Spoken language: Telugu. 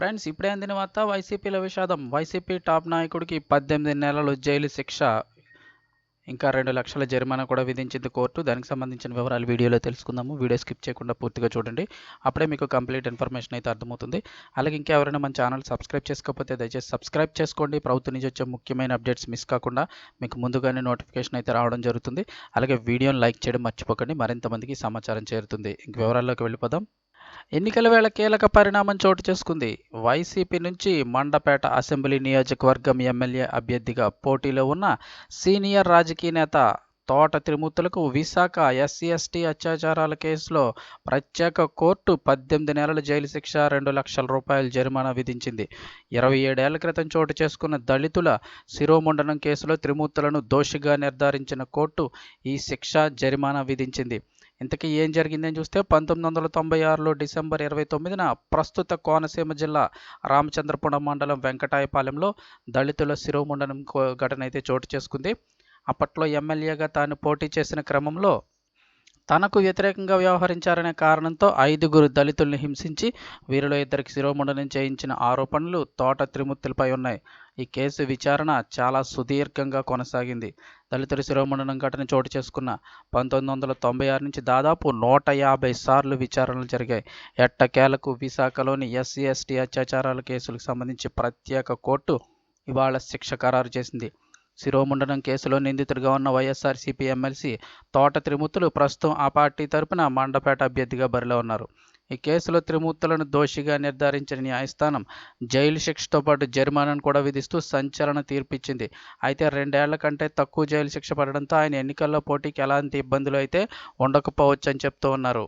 ఫ్రెండ్స్ ఇప్పుడే అందిన వార్త వైసీపీలో విషాదం వైసీపీ టాప్ నాయకుడికి పద్దెనిమిది నెలలు జైలు శిక్ష ఇంకా రెండు లక్షల జరిమానా కూడా విధించింది కోర్టు. దానికి సంబంధించిన వివరాలు వీడియోలో తెలుసుకుందాము. వీడియో స్కిప్ చేయకుండా పూర్తిగా చూడండి. అప్పుడే మీకు కంప్లీట్ ఇన్ఫర్మేషన్ అయితే అర్థమవుతుంది. అలాగే ఇంకా ఎవరైనా మన ఛానల్ సబ్స్క్రైబ్ చేసుకోకపోతే దయచేసి సబ్స్క్రైబ్ చేసుకోండి. ప్రభుత్వం నుంచి వచ్చే ముఖ్యమైన అప్డేట్స్ మిస్ కాకుండా మీకు ముందుగానే నోటిఫికేషన్ అయితే రావడం జరుగుతుంది. అలాగే వీడియోని లైక్ చేయడం మర్చిపోకండి. మరింత మందికి సమాచారం చేరుతుంది. ఇంక వివరాల్లోకి వెళ్ళిపోదాం. ఎన్నికల వేళ కీలక పరిణామం చోటు చేసుకుంది. వైసీపీ నుంచి మండపేట అసెంబ్లీ నియోజకవర్గం ఎమ్మెల్యే అభ్యర్థిగా పోటీలో ఉన్న సీనియర్ రాజకీయ నేత తోట త్రిమూర్తులకు విశాఖ ఎస్సీ ఎస్టీ అత్యాచారాల కేసులో ప్రత్యేక కోర్టు పద్దెనిమిది నెలల జైలు శిక్ష రెండు లక్షల రూపాయల జరిమానా విధించింది. ఇరవై ఏడేళ్ళ క్రితం చోటు చేసుకున్న దళితుల శిరోముండనం కేసులో త్రిమూర్తులను దోషిగా నిర్ధారించిన కోర్టు ఈ శిక్ష జరిమానా విధించింది. ఇంతకీ ఏం జరిగిందని చూస్తే పంతొమ్మిది వందల తొంభై ఆరులో డిసెంబర్ ఇరవై తొమ్మిదిన ప్రస్తుత కోనసీమ జిల్లా రామచంద్రపురం మండలం వెంకటాయపాలెంలో దళితుల శిరోముండనం ఘటన అయితే చోటు చేసుకుంది. అప్పట్లో ఎమ్మెల్యేగా తాను పోటీ చేసిన క్రమంలో తనకు వ్యతిరేకంగా వ్యవహరించారనే కారణంతో ఐదుగురు దళితుల్ని హింసించి వీరిలో ఇద్దరికి శిరోముండనం చేయించిన ఆరోపణలు తోట త్రిమూర్తులపై ఉన్నాయి. ఈ కేసు విచారణ చాలా సుదీర్ఘంగా కొనసాగింది. దళితుల శిరోముండనం ఘటన చోటు చేసుకున్న పంతొమ్మిది వందల తొంభై ఆరు నుంచి దాదాపు నూట యాభై సార్లు విచారణలు జరిగాయి. ఎట్టకేలకు విశాఖలోని ఎస్సీ ఎస్టీ అత్యాచారాల కేసులకు సంబంధించి ప్రత్యేక కోర్టు ఇవాళ శిక్ష ఖరారు చేసింది. శిరోముండనం కేసులో నిందితుడిగా ఉన్న వైఎస్ఆర్సీపీ ఎమ్మెల్సీ తోట త్రిమూర్తులు ప్రస్తుతం ఆ పార్టీ తరపున మండపేట అభ్యర్థిగా బరిలో ఉన్నారు. ఈ కేసులో త్రిమూర్తులను దోషిగా నిర్ధారించిన న్యాయస్థానం జైలు శిక్షతో పాటు జరిమానాను కూడా విధిస్తూ సంచలన తీర్పిచ్చింది. అయితే రెండేళ్ళ కంటే తక్కువ జైలు శిక్ష పడడంతో ఆయన ఎన్నికల్లో పోటీకి ఎలాంటి ఇబ్బందులు అయితే ఉండకపోవచ్చని చెప్తూ ఉన్నారు.